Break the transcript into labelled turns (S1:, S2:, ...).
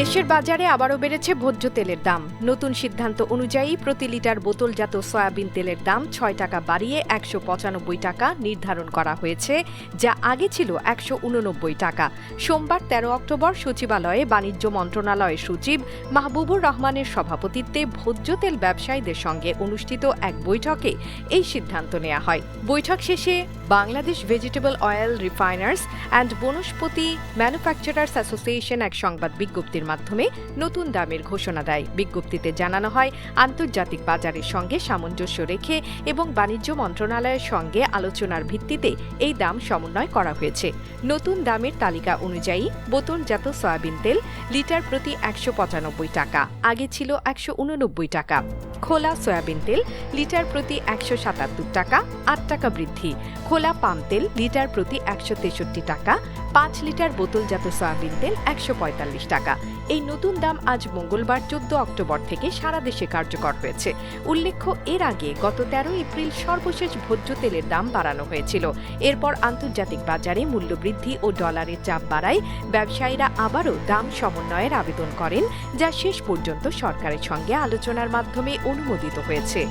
S1: দেশের বাজারে আবারও বেড়েছে ভোজ্য তেলের দাম। নতুন সিদ্ধান্ত অনুযায়ী প্রতি লিটার বোতলজাত সয়াবিন তেলের দাম ছয় টাকা বাড়িয়ে একশো পঁচানব্বই টাকা নির্ধারণ করা হয়েছে, যা আগে ছিল একশো উননব্বই টাকা। সোমবার তেরো অক্টোবর সচিবালয়ে বাণিজ্য মন্ত্রণালয়ের সচিব মাহবুবুর রহমানের সভাপতিত্বে ভোজ্য তেল ব্যবসায়ীদের সঙ্গে অনুষ্ঠিত এক বৈঠকে এই সিদ্ধান্ত নেওয়া হয়। বৈঠক শেষে Bangladesh vegetable oil refiners and vanaspati manufacturers association এক সংবাদ বিজ্ঞপ্তির মাধ্যমে নতুন দামের ঘোষণা দেয়। বিজ্ঞপ্তিতে জানানো হয়, আন্তর্জাতিক বাজারের সঙ্গে সামঞ্জস্য রেখে এবং বাণিজ্য মন্ত্রণালয়ের সঙ্গে আলোচনার ভিত্তিতে এই দাম সমন্বয় করা হয়েছে। নতুন দামের তালিকা অনুযায়ী বোতলজাত সয়াবিন তেল লিটার প্রতি একশো পঁচানব্বই টাকা, আগে ছিল একশো উননব্বই টাকা। খোলা সয়াবিন তেল লিটার প্রতি একশো সাতাত্তর টাকা, আট টাকা বৃদ্ধি। খোলা পাম তেল লিটার প্রতি একশো তেষট্টি টাকা, পাঁচ লিটার বোতলজাত সয়াবিন তেল একশো পঁয়তাল্লিশ টাকা। এই নতুন দাম আজ মঙ্গলবার চোদ্দ অক্টোবর থেকে সারা দেশে কার্যকর হয়েছে। উল্লেখ্য, এর আগে গত তেরো এপ্রিল সর্বশেষ ভোজ্য তেলের দাম বাড়ানো হয়েছিল। এরপর আন্তর্জাতিক বাজারে মূল্যবৃদ্ধি ও ডলারের চাপ বাড়ায় ব্যবসায়ীরা আবারও দাম সমন্বয়ের আবেদন করেন, যা শেষ পর্যন্ত সরকারের সঙ্গে আলোচনার মাধ্যমে অনুমোদিত হয়েছে।